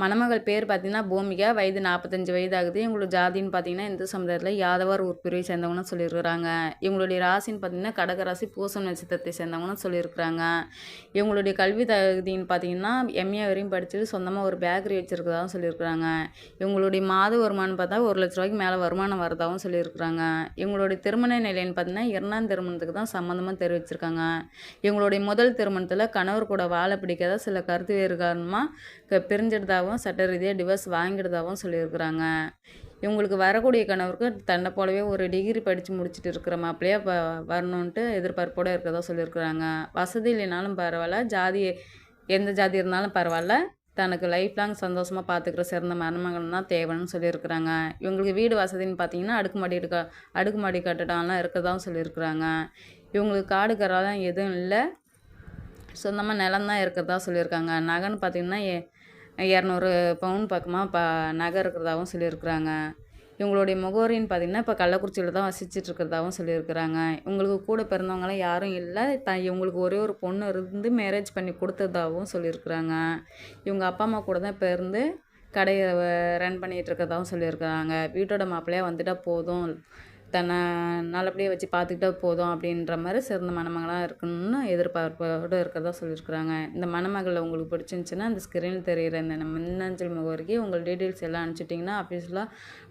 மணமகள் பேர் பார்த்தீங்கன்னா பூமிகா வயது நாற்பத்தஞ்சு வயது ஆகுது இவங்களோட ஜாதின்னு பார்த்தீங்கன்னா இந்து சமுதாயத்தில் யாதவர் உட்பிரிவை சேர்ந்தவங்கன்னு சொல்லியிருக்கிறாங்க. இவங்களுடைய ராசின்னு பார்த்தீங்கன்னா கடகராசி பூசம் நட்சத்திரத்தை சேர்ந்தவங்கன்னு சொல்லியிருக்கிறாங்க. இவங்களுடைய கல்வி தகுதின்னு பார்த்தீங்கன்னா எம்ஏ வரையும் படிச்சுட்டு சொந்தமாக ஒரு பேக்கரி வச்சுருக்கதாகவும் சொல்லியிருக்கிறாங்க. இவங்களுடைய மாத வருமானம் பார்த்தா ஒரு லட்ச ரூபாய்க்கு மேலே வருமானம் வரதாகவும் சொல்லியிருக்கிறாங்க. இவங்களுடைய திருமண நிலைன்னு பார்த்தீங்கன்னா இரண்டாம் திருமணத்துக்கு தான் சம்மந்தமாக தெரிவிச்சிருக்காங்க. இவங்களுடைய முதல் திருமணத்தில் கணவர் கூட வாழ பிடிக்காத சில கருத்து வேறு காரணமாக பிரிஞ்சிட்டதாகவும் சட்ட ரீதியாக டிவோர்ஸ் வாங்கிடுதாகவும் சொல்லியிருக்கிறாங்க. இவங்களுக்கு வரக்கூடிய கணவருக்கு தன்னை போலவே ஒரு டிகிரி படித்து முடிச்சுட்டு இருக்கிற மாப்பிள்ளையே இப்போ வரணுன்ட்டு எதிர்பார்ப்போடு இருக்கிறதா சொல்லியிருக்கிறாங்க. வசதி இல்லைனாலும் பரவாயில்ல. ஜாதி எந்த ஜாதி இருந்தாலும் பரவாயில்ல. தனக்கு லைஃப் லாங் சந்தோஷமாக பார்த்துக்கிற சிறந்த மருமகன் தான் தேவைன்னு சொல்லியிருக்கிறாங்க. இவங்களுக்கு வீடு வசதின்னு பார்த்தீங்கன்னா அடுக்குமாடி இருக்க அடுக்குமாடி கட்டடம்லாம் இருக்கிறதாவும் சொல்லியிருக்கிறாங்க. இவங்களுக்கு காடு கராலாம் எதுவும் இல்லை. சொந்தமாக நிலம் தான் இருக்கிறதா சொல்லியிருக்காங்க. நகைன்னு பார்த்தீங்கன்னா இரநூறு பவுன் பக்கமாக ப நகை இருக்கிறதாகவும் சொல்லியிருக்கிறாங்க. இவங்களுடைய முகவரின்னு பார்த்திங்கன்னா இப்போ கள்ளக்குறிச்சியில் தான் வசிச்சுட்டு இருக்கிறதாகவும் சொல்லியிருக்கிறாங்க. இவங்களுக்கு கூட பிறந்தவங்களாம் யாரும் இல்லை. த இவங்களுக்கு ஒரே ஒரு பொண்ணு இருந்து மேரேஜ் பண்ணி கொடுத்ததாகவும் சொல்லியிருக்கிறாங்க. இவங்க அப்பா அம்மா கூட தான் இப்போ இருந்து கடையை ரன் பண்ணிகிட்டு இருக்கிறதாகவும் சொல்லியிருக்கிறாங்க. வீட்டோட மாப்பிள்ளையாக வந்துட்டால் போதும். தன்னை நல்லபடியாக வச்சு பார்த்துக்கிட்டா போதும் அப்படின்ற மாதிரி சிறந்த மணமகளாக இருக்கணும்னு எதிர்பார்ப்போடு இருக்கிறதா சொல்லியிருக்கிறாங்க. இந்த மணமகளில் உங்களுக்கு பிடிச்சிருந்துச்சின்னா அந்த ஸ்க்ரீனில் தெரிகிற இந்த மின்னஞ்சல் முகவரிக்கு உங்கள் டீட்டெயில்ஸ் எல்லாம் அனுப்பிச்சிட்டிங்கன்னா ஆஃபீஸில்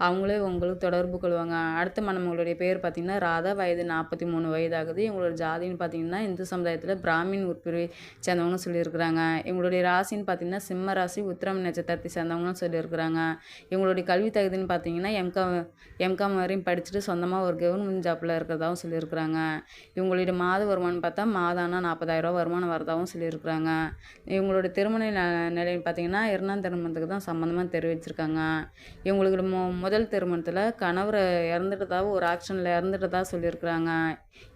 அவங்களே உங்களுக்கு தொடர்பு கொள்வாங்க. அடுத்த மணமகளுடைய பேர் பார்த்திங்கன்னா ராதா. வயது நாற்பத்தி மூணு வயதாகுது. இவங்களோட ஜாதின்னு பார்த்திங்கன்னா இந்து சமுதாயத்தில் பிராமின் உட்பிரிவை சேர்ந்தவங்க சொல்லியிருக்கிறாங்க. இவங்களுடைய ராசின்னு பார்த்திங்கன்னா சிம்ம ராசி உத்திரம் நட்சத்திரத்தை சேர்ந்தவங்கன்னு சொல்லியிருக்கிறாங்க. இவங்களுடைய கல்வி தகுதின்னு பார்த்தீங்கன்னா எம்காம் எம்காம் வரையும் படிச்சுட்டு சொந்தமாக சொந்தமாக ஒரு கவர்மெண்ட் ஜாப்பில் இருக்கிறதாகவும் சொல்லியிருக்கிறாங்க. இவங்களுடைய மாத வருமானம் பார்த்தா மாதானா நாற்பதாயிரரூவா வருமானம் வரதாகவும் சொல்லியிருக்கிறாங்க. இவங்களுடைய திருமண நிலைன்னு பார்த்தீங்கன்னா இரண்டாம் திருமணத்துக்கு தான் சம்மந்தமாக தெரிவிச்சிருக்காங்க. இவங்களுக்கு மு முதல் திருமணத்தில் கணவர் இறந்துட்டதாக ஒரு ஆக்ஷனில் இறந்துட்டதாக சொல்லியிருக்கிறாங்க.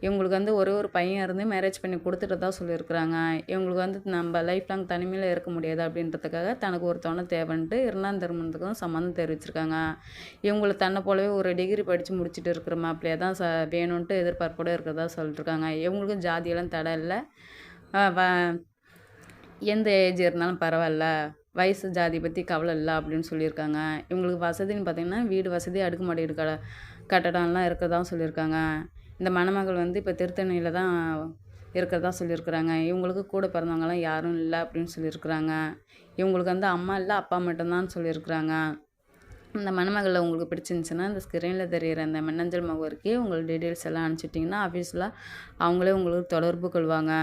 இவங்களுக்கு வந்து ஒரே ஒரு பையன் இருந்து மேரேஜ் பண்ணி கொடுத்துட்டதாக சொல்லியிருக்கிறாங்க. இவங்களுக்கு வந்து நம்ம லைஃப் லாங் தனிமையில் இருக்க முடியாது அப்படின்றதுக்காக தனக்கு ஒரு துணை தேவைன்ட்டு இரண்டாம் திருமணத்துக்கும் சம்மந்தம் தெரிவிச்சிருக்காங்க. இவங்களை தன்னை போலவே ஒரு டிகிரி படித்து முடிச்சுட்டு இருக்கிற மாப்பிள்ளையாக தான் ச வேணும்ன்ட்டு எதிர்பார்ப்போடு இருக்கிறதா சொல்லிட்டுருக்காங்க. இவங்களுக்கும் ஜாதியெல்லாம் தடை இல்லை. வ எந்த ஏஜ் இருந்தாலும் பரவாயில்ல. வயசு ஜாதி பற்றி கவலை இல்லை அப்படின்னு சொல்லியிருக்காங்க. இவங்களுக்கு வசதின்னு பார்த்திங்கன்னா வீடு வசதி அடுக்குமாடி கட கட்டடம்லாம் இருக்கிறதாவும் சொல்லியிருக்காங்க. இந்த மணமகள் வந்து இப்போ திருத்தணியில் தான் இருக்கிறதா சொல்லியிருக்கிறாங்க. இவங்களுக்கு கூட பிறந்தவங்கலாம் யாரும் இல்லை அப்படின்னு சொல்லியிருக்கிறாங்க. இவங்களுக்கு வந்து அம்மா இல்லை அப்பா மட்டும்தான் சொல்லியிருக்கிறாங்க. இந்த மணமகளில் உங்களுக்கு பிடிச்சிருந்துச்சுன்னா இந்த ஸ்க்ரீனில் தெரிகிற அந்த மின்னஞ்சல் முகவரிக்கு உங்கள் டீட்டெயில்ஸ் எல்லாம் அனுப்பிச்சிட்டிங்கன்னா ஆஃபீஸில் அவங்களே உங்களுக்கு தொடர்பு கொள்வாங்க.